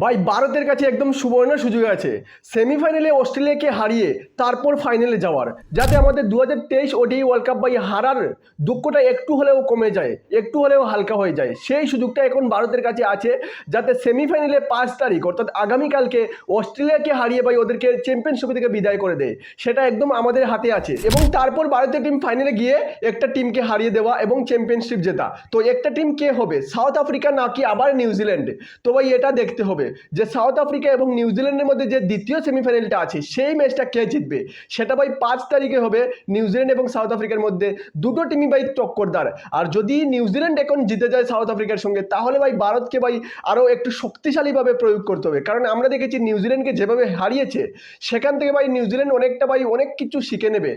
ভাই, ভারতের কাছে একদম সুবর্ণ সুযোগ আছে। সেমিফাইনালে অস্ট্রেলিয়াকে হারিয়ে তারপর ফাইনালে যাওয়ার। যাতে আমাদের দু হাজার তেইশ ওডিআই ওয়ার্ল্ড কাপ ভাই হারার দুঃখটা একটু হলেও কমে যায়, একটু হলেও হালকা হয়ে যায়। সেই সুযোগটা এখন ভারতের কাছে আছে, যাতে সেমিফাইনালে পাঁচ তারিখ, অর্থাৎ আগামীকালকে অস্ট্রেলিয়াকে হারিয়ে ভাই ওদেরকে চ্যাম্পিয়নশিপ থেকে বিদায় করে দেয়। সেটা একদম আমাদের হাতে আছে। এবং তারপর ভারতীয় টিম ফাইনালে গিয়ে একটা টিমকে হারিয়ে দেওয়া এবং চ্যাম্পিয়নশিপ জেতা। তো একটা টিম কে হবে? সাউথ আফ্রিকা নাকি আবার নিউজিল্যান্ড তো ভাই, এটা দেখতে হবে। যে সাউথ আফ্রিকা এবং নিউজিল্যান্ডের মধ্যে যে দ্বিতীয় সেমিফাইনালটা আছে, সেই ম্যাচটা কে জিতবে? সেটা ভাই পাঁচ তারিখে হবে নিউজিল্যান্ড এবং সাউথ আফ্রিকার মধ্যে। দুটো টিমই ভাই টক্করদার। আর যদি নিউজিল্যান্ড এখন জিতে যায় সাউথ আফ্রিকার সঙ্গে, তাহলে ভাই ভারতকে ভাই আরও একটু শক্তিশালীভাবে প্রয়োগ করতে হবে। কারণ আমরা দেখেছি নিউজিল্যান্ডকে যেভাবে হারিয়েছে, সেখান থেকে ভাই নিউজিল্যান্ড অনেকটা ভাই অনেক কিছু শিখে নেবে।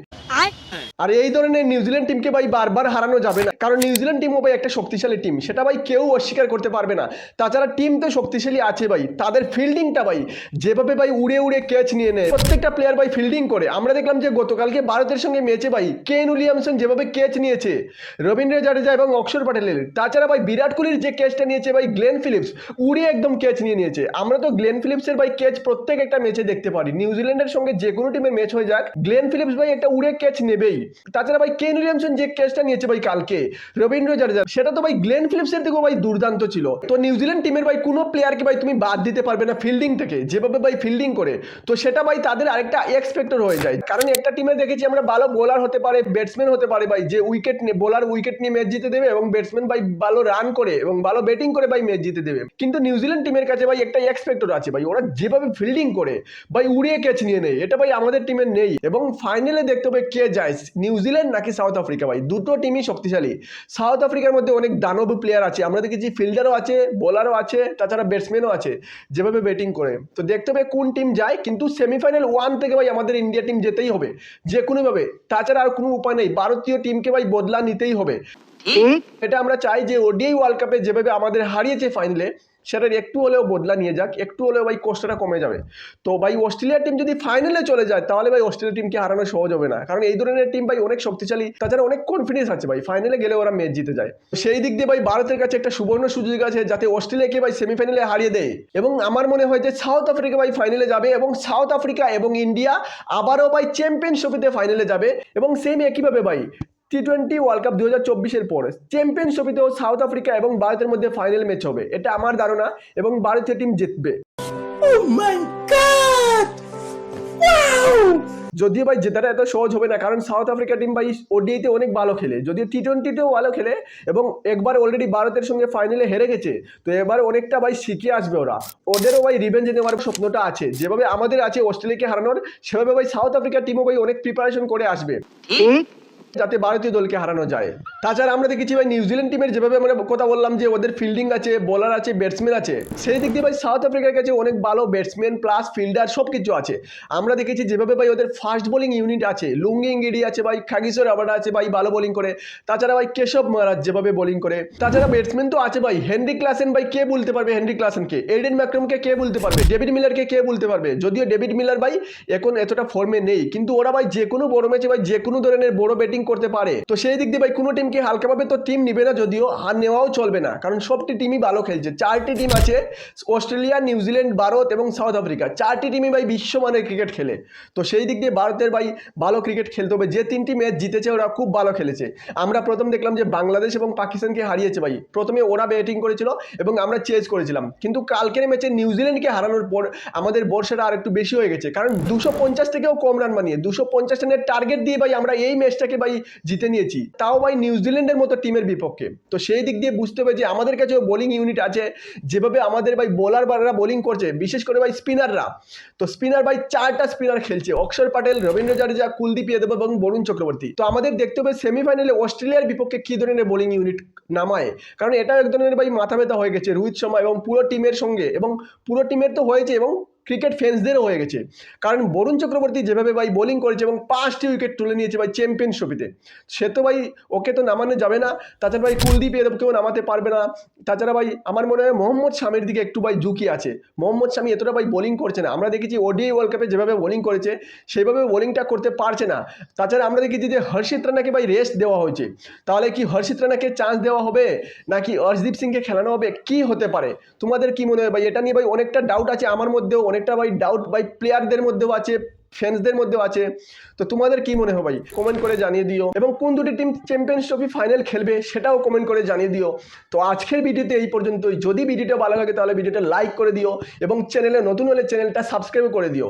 আর এই ধরনের নিউজিল্যান্ড টিমকে ভাই বারবার হারানো যাবে না। কারণ নিউজিল্যান্ড টিমও ভাই একটা শক্তিশালী টিম সেটা ভাই কেউ অস্বীকার করতে পারবে না। তাছাড়া টিম তো শক্তিশালী আছে ভাই। তাদের ফিল্ডিংটা ভাই, যেভাবে ভাই উড়ে উড়ে ক্যাচ নিয়ে নেয়। প্রত্যেকটা প্লেয়ার ভাই ফিল্ডিং করে। আমরা দেখলাম যে গতকালকে ভারতের সঙ্গে ম্যাচে ভাই কেন উইলিয়ামসন যেভাবে ক্যাচ নিয়েছে, রবীন্দ্র জাডেজা এবং অক্ষর প্যাটেলের। তাছাড়া ভাই বিরাট কোহলির যে ক্যাচটা নিয়েছে ভাই গ্লেন ফিলিপস উড়ে একদম ক্যাচ নিয়ে নিয়েছে। আমরা তো গ্লেন ফিলিপসের ভাই ক্যাচ প্রত্যেক একটা ম্যাচে দেখতে পারি। নিউজিল্যান্ডের সঙ্গে যে কোনো টিমের ম্যাচ হয়ে যাক গ্লেন ফিলিপস ভাই একটা উড়ে ক্যাচ নেবেই। তাছাড়া ভাই, কেন উইলিয়ামসন যে ক্যাচটা নিয়েছে ভাই কালকে? রবীন্দ্র জাডেজা সেটা তো ভাই গ্লেন ফিলিপসের থেকেও ভাই দুর্দান্ত ছিল। তো নিউজিল্যান্ড টিমের ভাই কোনো প্লেয়ারকে ভাই তুমি বাদ দিতে পারবে না ফিল্ডিং থেকে, যেভাবে ভাই ফিল্ডিং করে। তো সেটা ভাই তাদের আরেকটা এক্সপেক্টর হয়ে যায়। কারণ একটা টিমে দেখেছি আমরা ভালো বোলার হতে পারে ব্যাটসম্যান হতে পারে ভাই, যে উইকেট নিয়ে বোলার উইকেট নিয়ে ম্যাচ জিতে দেবে এবং ব্যাটসম্যান ভাই ভালো রান করে এবং ভালো ব্যাটিং করে ভাই ম্যাচ জিতে দেবে। কিন্তু নিউজিল্যান্ড টিমের কাছে ভাই একটা এক্সপেক্টর আছে ভাই, ওরা যেভাবে ফিল্ডিং করে, ভাই উড়িয়ে ক্যাচ নিয়ে নেয়। এটা ভাই আমাদের টিমের নেই। এবং ফাইনালে দেখতে হবে কে যায়? নিউজিল্যান্ড নাকি সাউথ আফ্রিকা ভাই? দুটো টিমই শক্তিশালী। সাউথ আফ্রিকার মধ্যে অনেক দানব প্লেয়ার আছে। আমরা দেখেছি ফিল্ডারও আছে বোলারও আছে তাছাড়া ব্যাটসম্যানও আছে যেভাবে ব্যাটিং করে। তো দেখতে হবে কোন টিম যায় কিন্তু সেমিফাইনাল ওয়ান থেকে ভাই আমাদের ইন্ডিয়া টিম যেতেই হবে। যে কোনোভাবে। তাছাড়া আর কোনো উপায় নেই। ভারতীয় টিমকে ভাই বদলা নিতেই হবে। এটা আমরা চাই যে ওডিআই ওয়ার্ল্ড কাপে যেভাবে আমাদের হারিয়েছে ফাইনালে সেটার একটু হলেও বদলা নিয়ে যাক, একটু হলেও ভাই কষ্টটা কমে যাবে। তো ভাই অস্ট্রেলিয়ার টিম যদি ফাইনালে চলে যায়, তাহলে ভাই অস্ট্রেলিয়া টিমকে হারানো সহজ হবে না। কারণ এই ধরনের টিম ভাই অনেক শক্তিশালী, তাছাড়া অনেক কনফিডেন্স আছে ভাই। ফাইনালে গেলে ওরা ম্যাচ জিতে যায়। সেই দিক দিয়ে ভাই ভারতের কাছে একটা সুবর্ণ সুযোগ আছে, যাতে অস্ট্রেলিয়াকে ভাই সেমিফাইনালে হারিয়ে দেয়। এবং আমার মনে হয় যে সাউথ আফ্রিকা ভাই ফাইনালে যাবে এবং সাউথ আফ্রিকা এবং ইন্ডিয়া আবারও ভাই চ্যাম্পিয়নশিপে ফাইনালে যাবে। এবং সেম একইভাবে ভাই টি টোয়েন্টি ওয়ার্ল্ড কাপ দু হাজার চব্বিশের পর চ্যাম্পিয়নশিপেও সাউথ আফ্রিকা এবং ভারতের মধ্যে ফাইনাল ম্যাচ হবে। এটা আমার ধারণা এবং ভারতীয় টিম জিতবে। যদিও ভাই জেতাটা এত সহজ হবে না কারণ সাউথ আফ্রিকা টিম ভাই ওডিআইতে অনেক ভালো খেলে। যদিও টি টোয়েন্টিতেও ভালো খেলে এবং একবার অলরেডি ভারতের সঙ্গে ফাইনালে হেরে গেছে তো এবার অনেকটা ভাই শিখে আসবে ওরা। ওদেরও ভাই রিভেঞ্জ নেওয়ার স্বপ্নটা আছে। যেভাবে আমাদের আছে অস্ট্রেলিয়াকে হারানোর সেভাবে ভাই সাউথ আফ্রিকা টিমও ভাই অনেক প্রিপারেশন করে আসবে। যাতে ভারতীয় দলকে হারানো যায়। তাছাড়া আমরা দেখেছি ভাই নিউজিল্যান্ড টিমের যেভাবে আমরা কথা বললাম যে ওদের ফিল্ডিং আছে বোলার আছে ব্যাটসম্যান আছে, সেই দিক দিয়ে ভাই সাউথ আফ্রিকার কাছে অনেক ভালো ব্যাটসম্যান প্লাস ফিল্ডার সব কিছু আছে। আমরা দেখেছি যেভাবে ভাই ওদের ফাস্ট বোলিং ইউনিট আছে, লুঙ্গি ইঙ্গিডি আছে ভাই খাগিসর আবার আছে ভাই, ভালো বোলিং করে। তাছাড়া ভাই কেশব মহারাজ যেভাবে বোলিং করে। তাছাড়া ব্যাটসম্যান তো আছে ভাই হেনরি ক্লাসেন ভাই কে বলতে পারবে হেনরি ক্লাসেনকে এডেন ম্যাক্রমকে কে বলতে পারবে? ডেভিড মিলারকে কে বলতে পারবে? যদিও ডেভিড মিলার ভাই এখন এতটা ফর্মে নেই, কিন্তু ওরা ভাই যে কোনো বড় ম্যাচে ভাই যে কোনো ধরনের বড় ব্যাটিং করতে পারে। তো সেই দিক দিয়ে ভাই, কোনো টিমকে হালকাভাবে তো টিম নিবে না, যদিও হার নেওয়াও চলবে না। কারণ সবটি টিমই ভালো খেলছে। চারটি টিম আছে, অস্ট্রেলিয়া নিউজিল্যান্ড ভারত এবং সাউথ আফ্রিকা। চারটি টিমই ভাই বিশ্বমানের ক্রিকেট খেলে। তো সেই দিক দিয়ে ভারতের ভাই ভালো ক্রিকেট খেলতে হবে। যে তিনটি ম্যাচ জিতেছে, ওরা খুব ভালো খেলেছে। আমরা প্রথম দেখলাম যে বাংলাদেশ এবং পাকিস্তানকে হারিয়েছে ভাই। প্রথমে ওরা ব্যাটিং করেছিল এবং আমরা চেজ করেছিলাম। কিন্তু কালকের ম্যাচে নিউজিল্যান্ডকে হারানোর পর আমাদের বর্ষাটা আর একটু বেশি হয়ে গেছে। কারণ দুশো পঞ্চাশ থেকেও কম রান বানিয়ে, দুশো পঞ্চাশ রানের টার্গেট দিয়ে ভাই আমরা এই ম্যাচটাকে ভাই জিতে নিয়েছি, তাও ভাই নিউজিল্যান্ডের মতো টিমের বিপক্ষে। তো সেই দিক দিয়ে বুঝতে হবে যে আমাদের কাছেও বোলিং ইউনিট আছে, যেভাবে আমাদের ভাই বোলার বাররা বোলিং করছে, বিশেষ করে ভাই স্পিনাররা তো স্পিনার ভাই চারটা স্পিনার খেলছে, অক্ষর প্যাটেল রবীন্দ্র জাডেজা, কুলদীপ যাদব এবং বরুণ চক্রবর্তী। তো আমাদের দেখতে হবে সেমিফাইনালে অস্ট্রেলিয়ার বিপক্ষে কী ধরনের বোলিং ইউনিট নামায়। কারণ এটাও এক ধরনের ভাই মাথা ব্যথা হয়ে গেছে, রোহিত শর্মা এবং পুরো টিমের সঙ্গে এবং পুরো টিমের তো হয়েছে এবং ক্রিকেট ফ্যান্সদেরও হয়ে গেছে। কারণ বরুণ চক্রবর্তী যেভাবে ভাই বোলিং করেছে এবং পাঁচটি উইকেট তুলে নিয়েছে ভাই চ্যাম্পিয়ন ট্রফিতে সে তো ভাই ওকে তো নামানো যাবে না, তাছাড়া ভাই কুলদীপ যাদবকেও নামাতে পারবে না। তাছাড়া ভাই আমার মনে হয় মোহাম্মদ শামির দিকে একটু ভাই ঝুঁকি আছে। মোহাম্মদ শামি এতটা ভাই বোলিং করছে না। আমরা দেখেছি ওডিআই ওয়ার্ল্ড কাপে যেভাবে বোলিং করেছে, সেইভাবে বোলিংটা করতে পারছে না। তাছাড়া আমরা দেখেছি যে হর্ষিত রানাকে ভাই রেস্ট দেওয়া হয়েছে। তাহলে কি হর্ষিত রানাকে চান্স দেওয়া হবে? নাকি অর্শদীপ সিংকে খেলানো হবে? কি হতে পারে? তোমাদের কি মনে হয় ভাই? এটা নিয়ে ভাই অনেকটা ডাউট আছে আমার মধ্যেও অনেকটা ভাই ডাউট বাই প্লেয়ারদের মধ্যেও আছে ফ্যান্সদের মধ্যেও আছে। তো তোমাদের কি মনে হয় ভাই? কমেন্ট করে জানিয়ে দিও। এবং কোন দুটি টিম চ্যাম্পিয়ন্স ট্রফি ফাইনাল খেলবে সেটাও কমেন্ট করে জানিয়ে দিও। তো আজকের ভিডিওতে এই পর্যন্তই। যদি ভিডিওটা ভালো লাগে তাহলে ভিডিওটা লাইক করে দিও এবং চ্যানেলে নতুন হলে চ্যানেলটা সাবস্ক্রাইব করে দিও।